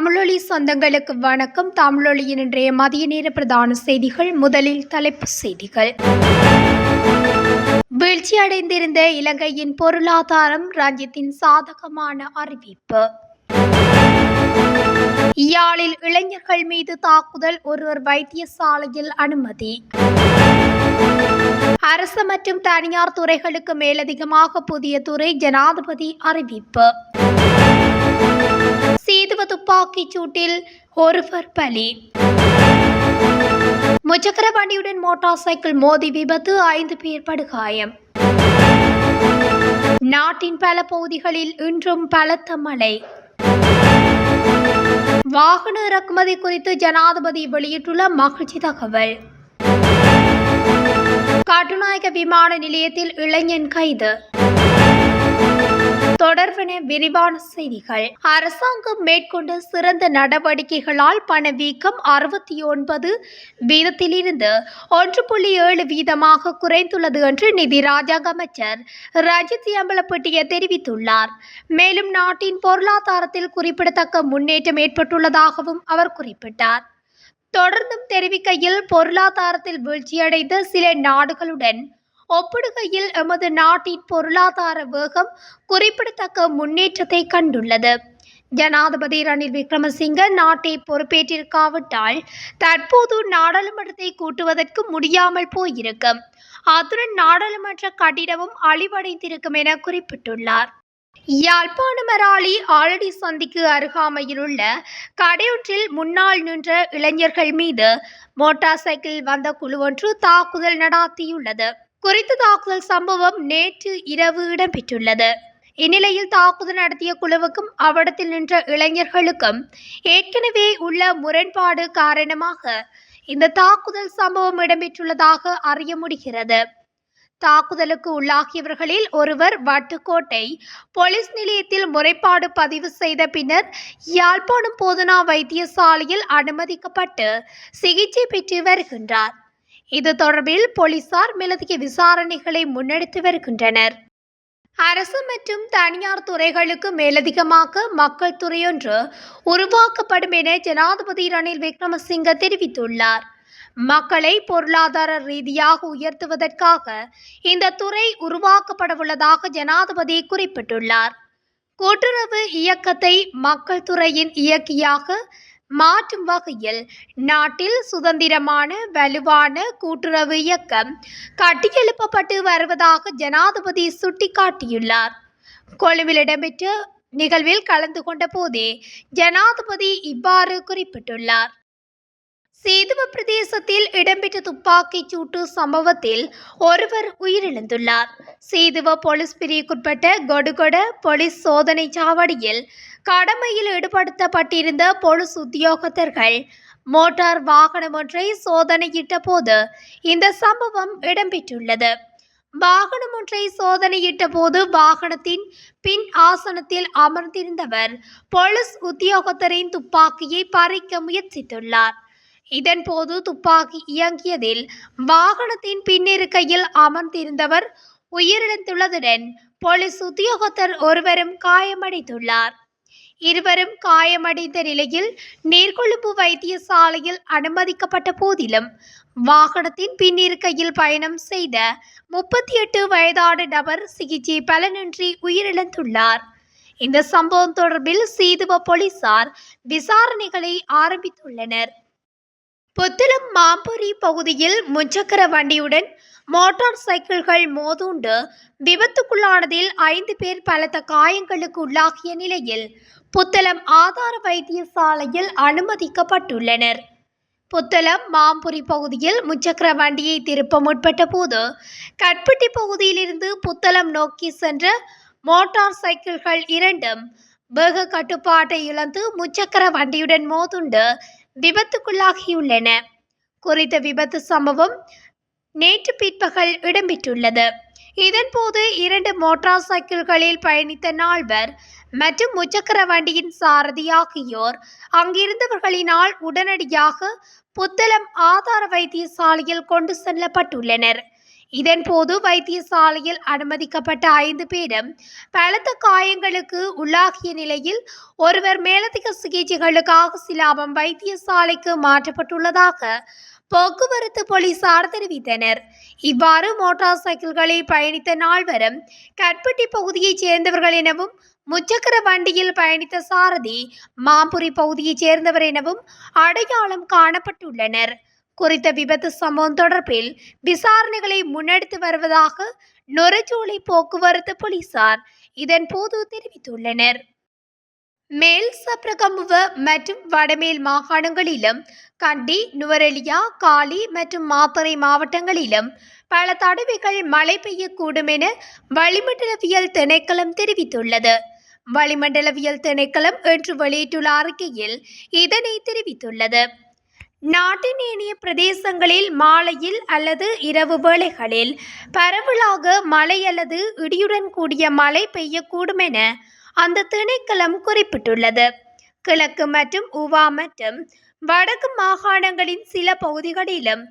தமிழொலி சொந்தங்களுக்கு வணக்கம். தமிழொலியின் இன்றைய மதிய நேர பிரதான செய்திகள் முதலில் தலைப்பு செய்திகள். வீழ்ச்சியடைந்திருந்த இலங்கையின் பொருளாதாரம் ராஜ்யத்தின் சாதகமான அறிவிப்பு. யாழில் இளைஞர்கள் மீது தாக்குதல் ஒருவர் வைத்தியசாலையில் அனுமதி. அரசு மற்றும் தனியார் துறைகளுக்கு மேலதிகமாக புதிய துறை ஜனாதிபதி அறிவிப்பு. சீதுவ துப்பாக்கிச் சூட்டில் ஒருவர் பலி. முச்சக்கர வண்டியுடன் மோட்டார் சைக்கிள் மோதி விபத்து ஐந்து பேர் படுகாயம். நாட்டின் பல பகுதிகளில் இன்றும் பலத்த மழை. வாகன இறக்குமதி குறித்து ஜனாதிபதி வெளியிட்டுள்ள மகிழ்ச்சி தகவல். கட்டுநாயக விமான நிலையத்தில் இளைஞன் கைது. தொடர்பென விரிவான செய்திகள். அரசாங்கம் மேற்கொண்ட சிறந்த நடவடிக்கைகளால் பணவீக்கம் அறுபத்தி ஒன்பது வீதத்திலிருந்து ஒன்று புள்ளி ஏழு வீதமாக குறைந்துள்ளது என்று நிதி ராஜாங்க அமைச்சர் ரஜித் அம்பலப்பட்டிய தெரிவித்துள்ளார். மேலும் நாட்டின் பொருளாதாரத்தில் குறிப்பிடத்தக்க முன்னேற்றம் ஏற்பட்டுள்ளதாகவும் அவர் குறிப்பிட்டார். தொடர்ந்தும் தெரிவிக்கையில் பொருளாதாரத்தில் வீழ்ச்சியடைந்த சில நாடுகளுடன் ஒப்பிடுகையில் எமது நாட்டின் பொருளாதார வேகம் குறிப்பிடத்தக்க முன்னேற்றத்தை கண்டுள்ளது. ஜனாதிபதி ரணில் விக்ரமசிங்க நாட்டை பொறுப்பேற்றிருக்காவிட்டால் தற்போது நாடாளுமன்றத்தை கூட்டுவதற்கு முடியாமல் போயிருக்கும். அத்துடன் நாடாளுமன்ற கட்டிடமும் அழிவடைந்திருக்கும் என குறிப்பிட்டுள்ளார். யாழ்ப்பாணமராளி ஆலடி சந்திக்கு அருகாமையில் உள்ள கடையொன்றில் முன்னால் நின்ற இளைஞர்கள் மீது மோட்டார் சைக்கிள் வந்த குழு ஒன்று தாக்குதல் நடாத்தியுள்ளது. குறித்த தாக்குதல் சம்பவம் நேற்று இரவு இடம்பெற்றுள்ளது. இந்நிலையில் தாக்குதல் நடத்திய குழுவுக்கும் அவடத்தில் நின்ற இளைஞர்களுக்கும் ஏற்கனவே உள்ள முரண்பாடு காரணமாக இந்த தாக்குதல் சம்பவம் இடம்பெற்றுள்ளதாக அறிய முடிகிறது. தாக்குதலுக்கு உள்ளாகியவர்களில் ஒருவர் வட்டுக்கோட்டை போலீஸ் நிலையத்தில் முறைப்பாடு பதிவு செய்த பின்னர் யாழ்ப்பாணம் போதனா வைத்தியசாலையில் அனுமதிக்கப்பட்டு சிகிச்சை பெற்று வருகின்றார். இது தொடர்பில் போலீசார் மேலதிக விசாரணைகளை முன்னெடுத்து வருகின்றனர். அரசு மற்றும் தனியார் துறைகளுக்கு மேலதிகமாக மக்கள் துறையொன்று உருவாக்கப்படும் என ஜனாதிபதி ரணில் விக்ரமசிங்க தெரிவித்துள்ளார். மக்களை பொருளாதார ரீதியாக உயர்த்துவதற்காக இந்த துறை உருவாக்கப்படவுள்ளதாக ஜனாதிபதி குறிப்பிட்டுள்ளார். கூட்டுறவு இயக்கத்தை மக்கள் துறையின் இயக்கியாக மாற்றும் வகையில் நாட்டில் சுதந்திரமான வலுவான கூட்டுறவு இயக்கம் கட்டியெழுப்பப்பட்டு வருவதாக ஜனாதிபதி சுட்டிக்காட்டியுள்ளார். கொழும்பில் இடம்பெற்ற நிகழ்வில் கலந்து கொண்ட போதே ஜனாதிபதி இவ்வாறு குறிப்பிட்டுள்ளார். சேதுவ பிரதேசத்தில் இடம்பெற்ற துப்பாக்கிச் சூட்டு சம்பவத்தில் ஒருவர் உயிரிழந்துள்ளார். சேதுவ போலீஸ் பிரிவுக்குட்பட்ட கொடுகொட போலீஸ் சோதனை சாவடியில் கடமையில் ஈடுபடுத்தப்பட்டிருந்த போலீஸ் உத்தியோகத்தர்கள் மோட்டார் வாகனம் ஒன்றை சோதனையிட்ட போது இந்த சம்பவம் இடம்பெற்றுள்ளது. வாகனம் ஒன்றை சோதனையிட்ட போது வாகனத்தின் பின் ஆசனத்தில் அமர்ந்திருந்தவர் போலீஸ் உத்தியோகத்தரின் துப்பாக்கியை பறிக்க முயற்சித்துள்ளார். இதன்போது துப்பாக்கி இயங்கியதில் வாகனத்தின் பின்னிருக்கையில் அமர்ந்திருந்தவர் உயிரிழந்துள்ளதுடன் போலீஸ் உத்தியோகத்தர் ஒருவரும் காயமடைந்துள்ளார். இருவரும் காயமடைந்த நிலையில் நீர்கொழும்பு வைத்தியசாலையில் அனுமதிக்கப்பட்ட போதிலும் வாகனத்தின் பின்னிருக்கையில் பயணம் செய்த முப்பத்தி எட்டு வயதான நபர் சிகிச்சை பலனின்றி உயிரிழந்துள்ளார். இந்த சம்பவம் தொடர்பில் சீதுவ போலீசார் விசாரணைகளை ஆரம்பித்துள்ளனர். புத்தளம் மாம்புரி பகுதியில் முச்சக்கர வண்டியுடன் மோட்டார் சைக்கிள்கள் மோதுண்டு. விபத்துக்குள்ளானதில் ஐந்து பேர் பலத்த காயங்களுக்கு உள்ளாகிய நிலையில் புத்தளம் ஆதார வைத்தியசாலையில் அனுமதிக்கப்பட்டுள்ளனர். புத்தளம் மாம்புரி பகுதியில் முச்சக்கர வண்டியை திருப்ப முற்பட்ட போது கட்பட்டி பகுதியிலிருந்து புத்தளம் நோக்கி சென்ற மோட்டார் சைக்கிள்கள் இரண்டும் வேக கட்டுப்பாட்டை இழந்து முச்சக்கர வண்டியுடன் மோதுண்டு. விபத்துக்குள்ளாகியுள்ளன. குறித்த விபத்து சம்பவம் நேற்று பிற்பகல் இடம்பெற்றுள்ளது. இதன்போது இரண்டு மோட்டார் சைக்கிள்களில் பயணித்த நால்வர் மற்றும் முச்சக்கர வண்டியின் சாரதி ஆகியோர் அங்கிருந்தவர்களினால் உடனடியாக புத்தளம் ஆதார வைத்தியசாலையில் கொண்டு செல்லப்பட்டுள்ளனர். இதன்போது வைத்தியசாலையில் அனுமதிக்கப்பட்ட ஐந்து பேரும் பலத்த காயங்களுக்கு உள்ளாகிய நிலையில் ஒருவர் மேலதிக சிகிச்சைகளுக்காக சிலாபம் வைத்தியசாலைக்கு மாற்றப்பட்டுள்ளதாக போக்குவரத்து போலீசார் தெரிவித்தனர். இவ்வாறு மோட்டார் சைக்கிள்களில் பயணித்த நால்வரும் கட்பட்டி பகுதியைச் சேர்ந்தவர்கள் எனவும் முச்சக்கர வண்டியில் பயணித்த சாரதி மாம்புரி பகுதியைச் சேர்ந்தவர் எனவும் அடையாளம் காணப்பட்டுள்ளனர். குறித்த விபத்து சம்பவம் தொடர்பில் விசாரணைகளை முன்னெடுத்து வருவதாக நொரச்சோலை போக்குவரத்து போலீசார் இதன் போது தெரிவித்துள்ளனர். மேல் சப்ரகமுவ மற்றும் வடமேல் மாகாணங்களிலும் கண்டி நுவரெலியா காலி மற்றும் மாத்தறை மாவட்டங்களிலும் பல தடவைகள் மழை பெய்யக்கூடும் என வளிமண்டலவியல் திணைக்களம் தெரிவித்துள்ளது. வளிமண்டலவியல் திணைக்களம் இன்று வெளியிட்டுள்ள அறிக்கையில் இதனை தெரிவித்துள்ளது. நாட்டின் ஏனைய பிரதேசங்களில் மாலையில் அல்லது இரவு வேளைகளில் பரவலாக மழை அல்லது இடியுடன் கூடிய மழை பெய்யக்கூடும் என அந்த திணைக்களம் குறிப்பிட்டுள்ளது. கிழக்கு மற்றும் உவா மற்றும் வடக்கு மாகாணங்களின் சில பகுதிகளிலும்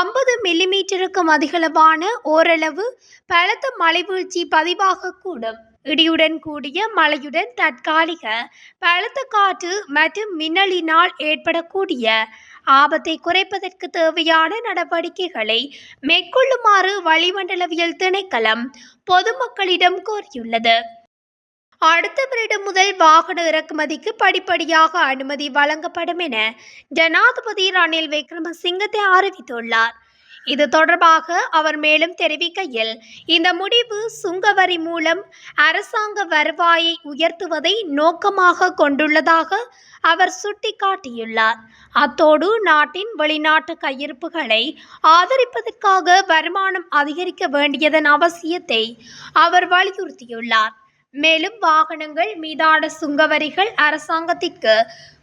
ஐம்பது மில்லிமீட்டருக்கும் அதிகளவான ஓரளவு பலத்த மழை வீழ்ச்சி பதிவாகக்கூடும். இடியுடன் கூடிய மழையுடன் தற்காலிக பலத்த காற்று மற்றும் மின்னலினால் ஏற்படக்கூடிய ஆபத்தை குறைப்பதற்கு தேவையான நடவடிக்கைகளை மேற்கொள்ளுமாறு வளிமண்டலவியல் திணைக்களம் பொதுமக்களிடம் கோரியுள்ளது. அடுத்த வருடம் முதல் வாகன இறக்குமதிக்கு படிப்படியாக அனுமதி வழங்கப்படும் என ஜனாதிபதி ரணில் விக்ரமசிங்கத்தை அறிவித்துள்ளார். இது தொடர்பாக அவர் மேலும் தெரிவிக்கையில் இந்த முடிவு சுங்கவரி மூலம் அரசாங்க வருவாயை உயர்த்துவதை நோக்கமாக கொண்டுள்ளதாக அவர் சுட்டிக்காட்டியுள்ளார். அத்தோடு நாட்டின் வெளிநாட்டு கையிருப்புகளை ஆதரிப்பதற்காக வருமானம் அதிகரிக்க வேண்டியதன் அவசியத்தை அவர் வலியுறுத்தியுள்ளார். மேலும் வாகனங்கள் மீதான சுங்கவரிகள் அரசாங்கத்திற்கு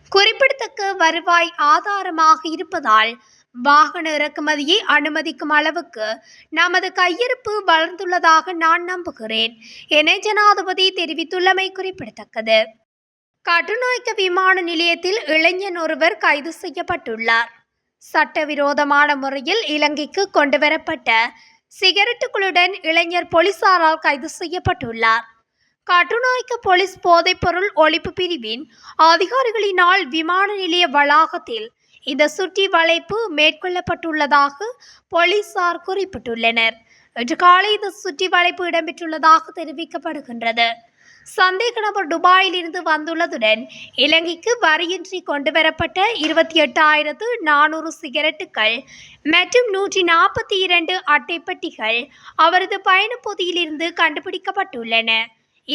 குறிப்பிடத்தக்க வருவாய் ஆதாரமாக இருப்பதால் வாகன இறக்குமதியை அனுமதிக்கும் அளவுக்கு நமது கையிருப்பு வளர்ந்துள்ளதாக நான் நம்புகிறேன் என ஜனாதிபதி தெரிவித்துள்ளமை குறிப்பிடத்தக்கது. கட்டுநாயக்க விமான நிலையத்தில் இளைஞன் ஒருவர் கைது செய்யப்பட்டுள்ளார். சட்டவிரோதமான முறையில் இலங்கைக்கு கொண்டுவரப்பட்ட சிகரெட்டுகளுடன் இளைஞர் போலீசாரால் கைது செய்யப்பட்டுள்ளார். கட்டுநாய்க்கு போலீஸ் போதைப்பொருள் ஒழிப்பு பிரிவின் அதிகாரிகளினால் விமான நிலைய வளாகத்தில் இந்த சுற்றி வளைப்பு மேற்கொள்ளப்பட்டுள்ளதாக போலீசார் குறிப்பிட்டுள்ளனர். இன்று காலை இந்த சுற்றி வளைப்பு இடம்பெற்றுள்ளதாக தெரிவிக்கப்படுகின்றது. சந்தேக நபர் துபாயிலிருந்து வந்துள்ளதுடன் இலங்கைக்கு வரியின்றி கொண்டுவரப்பட்ட இருபத்தி எட்டாயிரத்து நானூறு சிகரெட்டுகள் மற்றும் நூற்றி நாற்பத்தி இரண்டு அட்டைப்பட்டிகள் அவரது பயணப்பொதியிலிருந்து கண்டுபிடிக்கப்பட்டுள்ளன.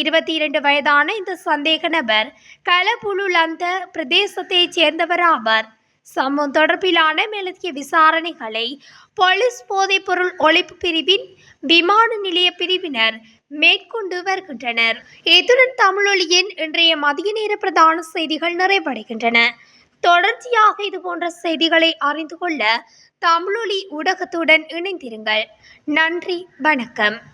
இருபத்தி இரண்டு வயதான இந்த சந்தேக நபர் கலபுலுலந்த பிரதேசத்தைச் சேர்ந்தவர் ஆவார். சம்பவம் தொடர்பிலான மேலதிக விசாரணைகளை போலீஸ் போதைப்பொருள் ஒழிப்பு பிரிவின் விமான நிலைய பிரிவினர் மேற்கொண்டு வருகின்றனர். இத்துடன் தமிழொலியின் இன்றைய மதிய நேர பிரதான செய்திகள் நிறைவடைகின்றன. தொடர்ச்சியாக இது போன்ற செய்திகளை அறிந்து கொள்ள தமிழொலி ஊடகத்துடன் இணைந்திருங்கள். நன்றி வணக்கம்.